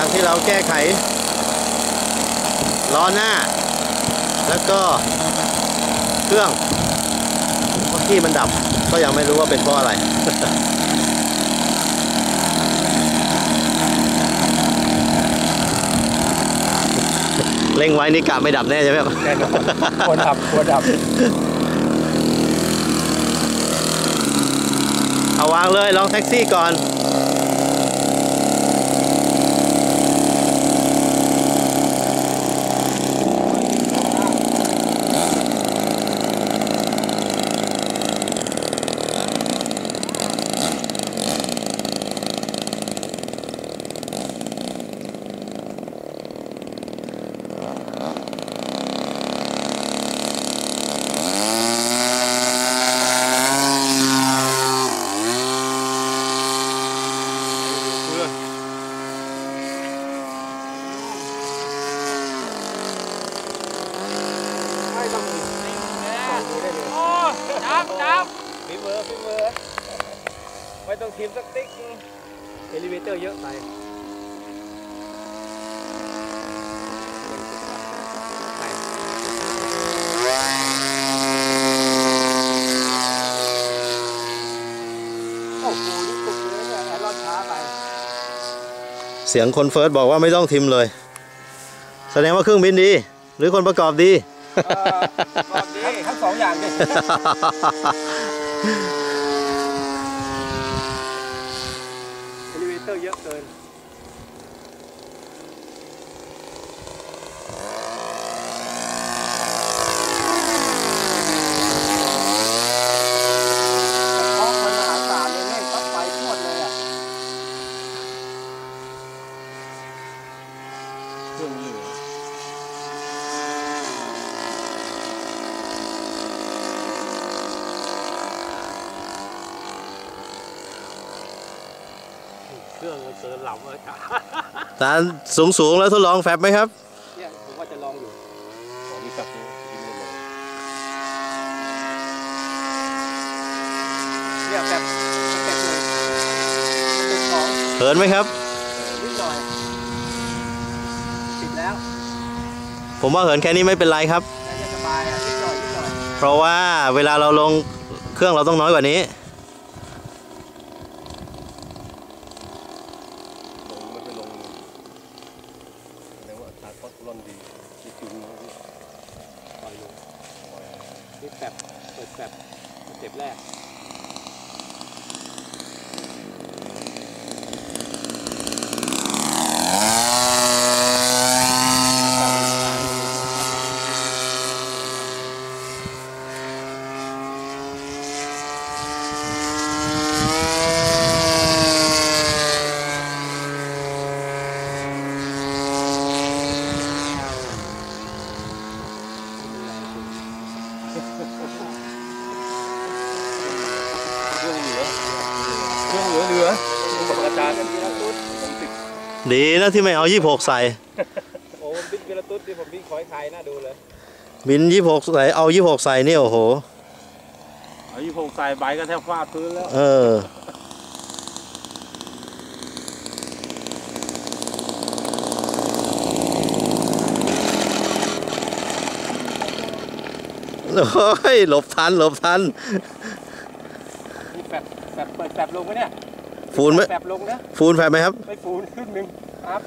จากที่เราแก้ไขล้อหน้า แล้วก็เครื่องเมื่อกี้มันดับก็ยังไม่รู้ว่าเป็นเพราะอะไรเร่งไว้นี่กะไม่ดับแน่ใช่ไหมครับแน่นอนควรดับควรดับ เอาวางเลยลองแท็กซี่ก่อน ต้องมีได้เลยโอ้จับจับฝีมือฝีมือไม่ต้องทีมสักติ๊กเอลิเวเตอร์เยอะไปโอ้โหนี่ตุกเลยเนี่ยแอรอนช้าไปเสียงคนเฟิร์สบอกว่าไม่ต้องทิมเลย แสดงว่าเครื่องบินดี หรือคนประกอบดีเอ่อความดี ทั้งสองอย่างดิเอลิเวเตอร์เยอะเกินท้องมันหาศาเลยเร่งปั๊บไปพรวดเลยอะเครื่องเหลือ เครื่องมันเกินหลับเลยจ้ะตานสูงสูงๆแล้วทดลองแฟบไหมครับ เนี่ยผมว่าจะลองอยู่ขอมีสับดูกินเลยเนี่ยแบบสเต็ปหนึ่งสเต็ปสองเหินไหมครับนิดหน่อยติดแล้วผมว่าเหินแค่นี้ไม่เป็นไรครับ น่าจะสบายอะนิดหน่อยนิดหน่อย เพราะว่าเวลาเราลงเครื่องเราต้องน้อยกว่านี้ ลงไม่ไปลงแสดงว่าอัต ร่อนดีที่จุงนะพี่ปล่อยลงนี่แบบเปิดแบบสเต็ปแรก เครื่องเหลือเครื่ องเหลือเหลือบอกอาจารย์มีละตุ๊ดผมติดดีนะที่ไม่เอา26ใส่ โอ้บิ๊กเวลาตุ๊ดที่ผมบิ๊กคอยไทยน่าดูเลยบิน26ใส่เอา26ใส่นี่โอ้โห เอายี่หกใส่ใบก็แทบฟาดพื้นแล้ว เออ โอ้ยหลบทันหลบทัน นี่แบบแบบเปิดแบบลงไหมเนี่ย ฟูนไหมแบบลงนะฟูนแฟบไหมครับ ไม่ฟูนขึ้นหนึ่งครับ